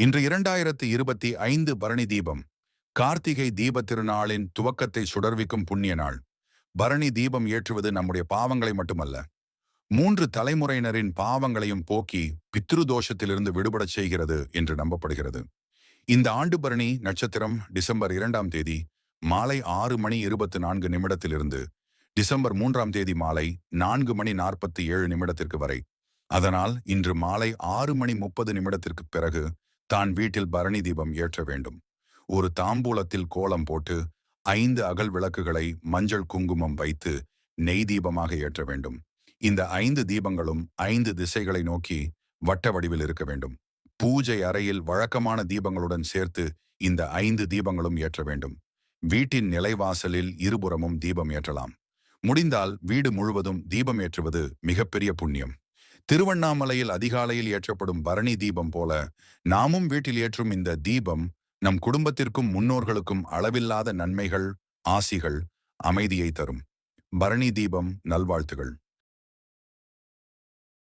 இன்று இரண்டாயிரத்து இருபத்தி ஐந்து பரணி தீபம் கார்த்திகை தீப திருநாளின் துவக்கத்தை சுடர்விக்கும் புண்ணிய நாள். பரணி தீபம் ஏற்றுவது நம்முடைய பாவங்களை மட்டுமல்ல மூன்று தலைமுறையினரின் பாவங்களையும் போக்கி பித்ரு தோஷத்திலிருந்து விடுபடச் செய்கிறது என்று நம்பப்படுகிறது. இந்த ஆண்டு பரணி நட்சத்திரம் டிசம்பர் இரண்டாம் தேதி மாலை ஆறு மணி இருபத்தி நான்கு நிமிடத்திலிருந்து டிசம்பர் மூன்றாம் தேதி மாலை நான்கு மணி நாற்பத்தி ஏழு நிமிடத்திற்கு வரை. அதனால் இன்று மாலை ஆறு மணி முப்பது நிமிடத்திற்கு பிறகு தான் வீட்டில் பரணி தீபம் ஏற்ற வேண்டும். ஒரு தாம்பூலத்தில் கோலம் போட்டு ஐந்து அகல் விளக்குகளை மஞ்சள் குங்குமம் வைத்து நெய் தீபமாக ஏற்ற வேண்டும். இந்த ஐந்து தீபங்களும் ஐந்து திசைகளை நோக்கி வட்ட வடிவில் இருக்க வேண்டும். பூஜை அறையில் வழக்கமான தீபங்களுடன் சேர்த்து இந்த ஐந்து தீபங்களும் ஏற்ற வேண்டும். வீட்டின் நிலைவாசலில் இருபுறமும் தீபம் ஏற்றலாம். முடிந்தால் வீடு முழுவதும் தீபம் ஏற்றுவது மிகப்பெரிய புண்ணியம். திருவண்ணாமலையில் அதிகாலையில் ஏற்றப்படும் பரணி தீபம் போல நாமும் வீட்டில் ஏற்றும் இந்த தீபம் நம் குடும்பத்திற்கும் முன்னோர்களுக்கும் அளவில்லாத நன்மைகள் ஆசிகள் அமைதியை தரும். பரணி தீபம் நல்வாழ்த்துகள்.